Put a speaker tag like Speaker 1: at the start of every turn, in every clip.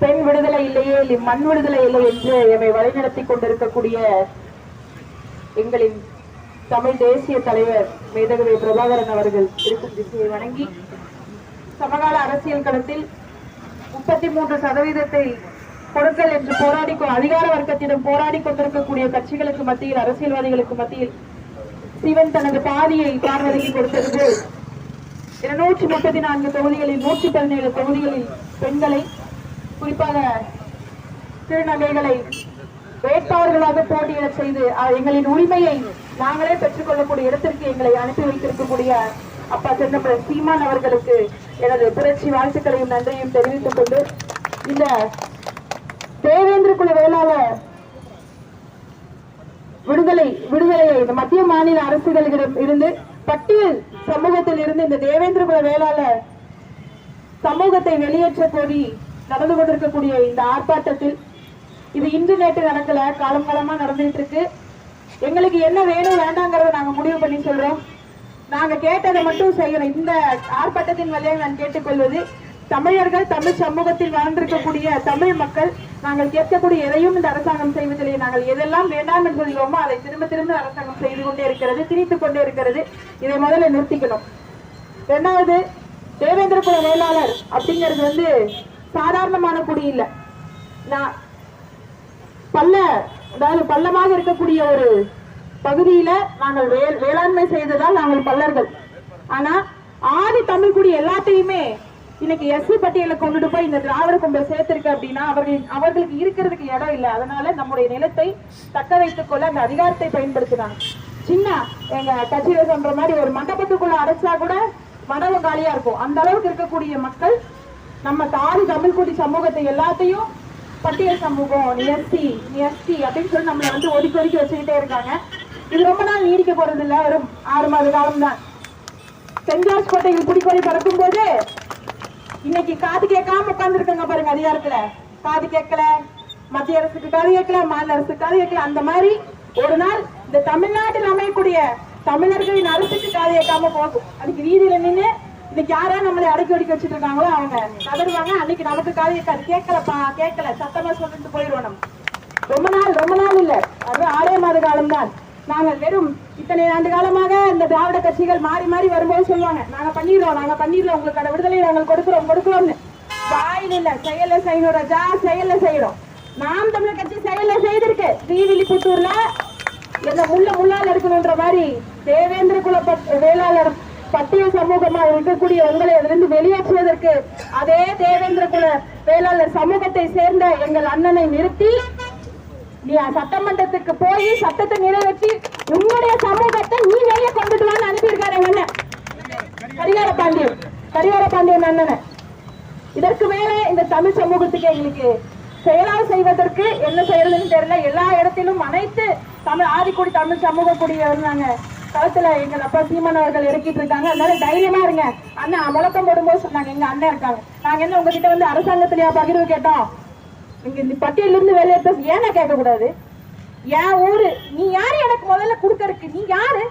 Speaker 1: பெண் விடுதலை இல்லையே இல்லை மண் விடுதலை இல்லை என்று எம்மை வழிநடத்தி கொண்டிருக்கக்கூடிய எங்களின் தமிழ் தேசிய தலைவர் மேதகவி பிரபாகரன் அவர்கள் இருக்கும் திசையை வணங்கி சமகால அரசியல் களத்தில் முப்பத்தி மூன்று சதவீதத்தை கொடுக்கல் என்று போராடி அதிகார வர்க்கத்திடம் போராடி கொண்டிருக்கக்கூடிய கட்சிகளுக்கு மத்தியில் அரசியல்வாதிகளுக்கு மத்தியில் சிவன் தனது பாதியை பார்வதிக்கு கொடுத்தது போல் இருநூற்றி முப்பத்தி நான்கு தொகுதிகளில் நூற்றி பதினேழு தொகுதிகளில் பெண்களை குறிப்பாக திருநங்கைகளை வேட்பாளர்களாக போட்டியிட செய்து எங்களின் உரிமையை நாங்களே பெற்றுக்கொள்ளக்கூடிய இடத்திற்கு எங்களை அனுப்பி வைத்திருக்கக்கூடிய அப்பா சின்னப்ப சீமான் அவர்களுக்கு எனது புரட்சி வாழ்த்துக்களையும் நன்றியும் தெரிவித்துக் கொண்டு இந்த தேவேந்திர குழு வேளாளர் விடுதலை விடுதலையை இந்த மத்திய மாநில அரசுகளிடம் இருந்து பட்டியல் சமூகத்தில் இருந்து இந்த தேவேந்திர குல வேளாளர் சமூகத்தை வெளியேற்ற கோரி நடந்து கொண்டிருக்கக்கூடிய இந்த ஆர்ப்பாட்டத்தில் இது இன்று நேற்று நடக்கல காலம் காலமா நடந்துட்டு இருக்கு எங்களுக்கு என்ன வேணும் வேண்டாங்கிறத நாங்க முடிவு பண்ணி சொல்றோம். நாங்க கேட்டதை மட்டும் செய்யறோம் இந்த ஆர்ப்பாட்டத்தின் வழியாக நான் கேட்டுக்கொள்வது தமிழர்கள் தமிழ் சமூகத்தில் வாழ்ந்திருக்கக்கூடிய தமிழ் மக்கள் நாங்கள் கேட்கக்கூடிய எதையும் இந்த அரசாங்கம் செய்வதில்லை. நாங்கள் எதெல்லாம் வேண்டாம் என்று சொல்கிறோமோ அதை திரும்ப திரும்ப அரசாங்கம் செய்து கொண்டே இருக்கிறது திணித்துக் கொண்டே இருக்கிறது. இதை முதல்ல நிறுத்திக்கணும். ரெண்டாவது தேவேந்திர குல வேளாளர் அப்படிங்கிறது வந்து சாதாரணமான குடி இல்லை. நான் பல்ல அதாவது பள்ளமாக இருக்கக்கூடிய ஒரு பகுதியில நாங்கள் வே- வேளாண்மை செய்ததால் நாங்கள் பல்லர்கள் ஆனா ஆதி தமிழ் குடி எல்லாத்தையுமே இன்னைக்கு எஸ்சி பட்டியலை கொண்டுட்டு போய் இந்த திராவிட கும்பல் சேர்த்திருக்கு அப்படின்னா அவர்கள் அவர்களுக்கு இருக்கிறதுக்கு இடம் இல்லை. அதனால நம்முடைய நிலத்தை தக்க வைத்துக் கொள்ள அந்த அதிகாரத்தை பயன்படுத்தினாங்க. சின்ன எங்க கட்சியில சொல்ற மாதிரி ஒரு மண்டபத்துக்குள்ள அடைச்சா கூட மண்டபம் காலியா இருக்கும். அந்த அளவுக்கு இருக்கக்கூடிய மக்கள் நம்ம தாதி தமிழ் குடி சமூகத்தை எல்லாத்தையும் பட்டியல் சமூகம் நீ எஸ்சி எஸ்டி அப்படின்னு சொல்லி நம்மளை வந்து ஒதுக்கி ஒதுக்கி வச்சுக்கிட்டே இருக்காங்க. இது ரொம்ப நாள் நீடிக்க போறது இல்ல வெறும் ஆறு மாத காலம் தான் சென்ட் ஜார்ஜ் கோட்டையில் குடிக்கொடி பறக்கும் போது இன்னைக்கு காது கேட்காம உட்கார்ந்துருக்காங்க பாருங்க அதிகாரத்துல. காது கேட்கல மத்திய அரசுக்கு காது கேட்கல மாநில அரசுக்கு காது கேட்கல. அந்த மாதிரி ஒரு நாள் இந்த தமிழ்நாட்டில் அமையக்கூடிய தமிழர்களின் அரசுக்கு காது கேட்காம போகும். அதுக்கு வீதியில நின்னு இன்னைக்கு யாரா நம்மளை அடக்கி ஒடுக்கி வச்சுட்டு இருக்காங்களோ அவங்க. கதறுவாங்க அன்னைக்கு நமக்கு காது கேட்கலப்பா கேட்கல. சத்தமா சொல்லிட்டு போயிடுவோம் நம்ம. ரொம்ப நாள் ரொம்ப நாள் இல்ல. அது ஆறே மாத காலம் தான் நாங்கள் வெறும் இத்தனை ஆண்டு காலமாக இந்த திராவிட கட்சிகள் மாறி மாறி வரும்போது சொல்லுவாங்க நாங்க பண்ணிடுறோம் நாங்க பண்ணிடுறோம். உங்களுக்கான விடுதலை நாங்கள் கொடுக்குறோம் கொடுக்குறோம்னு. வாயில் இல்ல செயல செய்யணும் ராஜா செயல செய்யறோம் நாம் தமிழர் கட்சி செயல செய்திருக்கு. ஸ்ரீவில்லிபுத்தூர்ல என்ன முள்ள முள்ளால் இருக்கணுன்ற மாதிரி தேவேந்திர குல பட்- வேளாளர் பட்டிய சமூகமா இருக்கக்கூடிய உங்களை அதிலிருந்து வெளியேற்றுவதற்கு அதே தேவேந்திர குல வேளாளர் சமூகத்தை சேர்ந்த எங்கள் அண்ணனை நிறுத்தி நீ சட்டமன்றத்துக்கு போய் சட்டத்தை நிறைவேற்றி உன்னுடைய சமூகத்தை நீ வெளியே கொண்டுட்டு வான்னு அனுப்பியிருக்காரு எங்க அண்ணன். கரிகார பாண்டியன். கரிகார பாண்டியன் அண்ணனை. இதற்கு மேலே இந்த தமிழ் சமூகத்துக்கு எங்களுக்கு செயலால் செய்வதற்கு என்ன செய்யறதுன்னு தெரியல. எல்லா இடத்திலும் அனைத்து தமிழ் ஆதிக்குடி தமிழ் சமூக குடியவர் களத்துல எங்கள் அப்பா சீமான் அவர்கள் இறக்கிட்டு இருக்காங்க. அதனால தைரியமா இருங்க. அண்ணா முழக்கம் போடும்போது சொன்னாங்க எங்க அண்ணன் இருக்காங்க நாங்க என்ன உங்ககிட்ட வந்து அரசாங்கத்திலேயா பகிர்வு கேட்டோம்? இங்க இந்த பட்டியல இருந்து வெளியேற்ற ஏன்னா கேட்க கூடாது என் ஊரு நீ யாரு? எனக்கு முதல்ல கொடுக்கறக்கு நீ யாரு?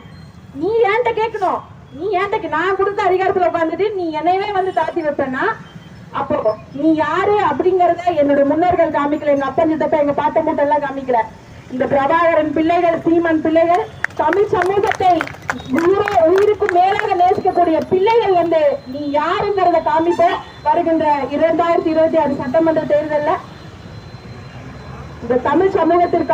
Speaker 1: நீ ஏன்ட்ட கேட்கணும்? நீ ஏன்ட்ட கே- நான் கொடுத்த அதிகாரத்துல உட்காந்துட்டு நீ என்னையவே வந்து தாத்தி வைப்பேன்னா? அப்போ நீ யாரு அப்படிங்கறத என்னோட முன்னோர்கள் காமிக்கல. எங்க அப்பன் சித்தப்ப எங்க பாட்ட மூட்டை எல்லாம் காமிக்கல. இந்த பிரபாகரன் பிள்ளைகள் சீமன் பிள்ளைகள் தமிழ் சமூகத்தை உயிரே உயிருக்கும் மேலாக நேசிக்கக்கூடிய பிள்ளைகள் வந்து நீ யாருங்கிறத காமிப்ப வருகின்ற இரண்டாயிரத்தி இருபத்தி ஆறு சட்டமன்ற தேர்தலில் இந்த தமிழ் சமூகத்திற்காக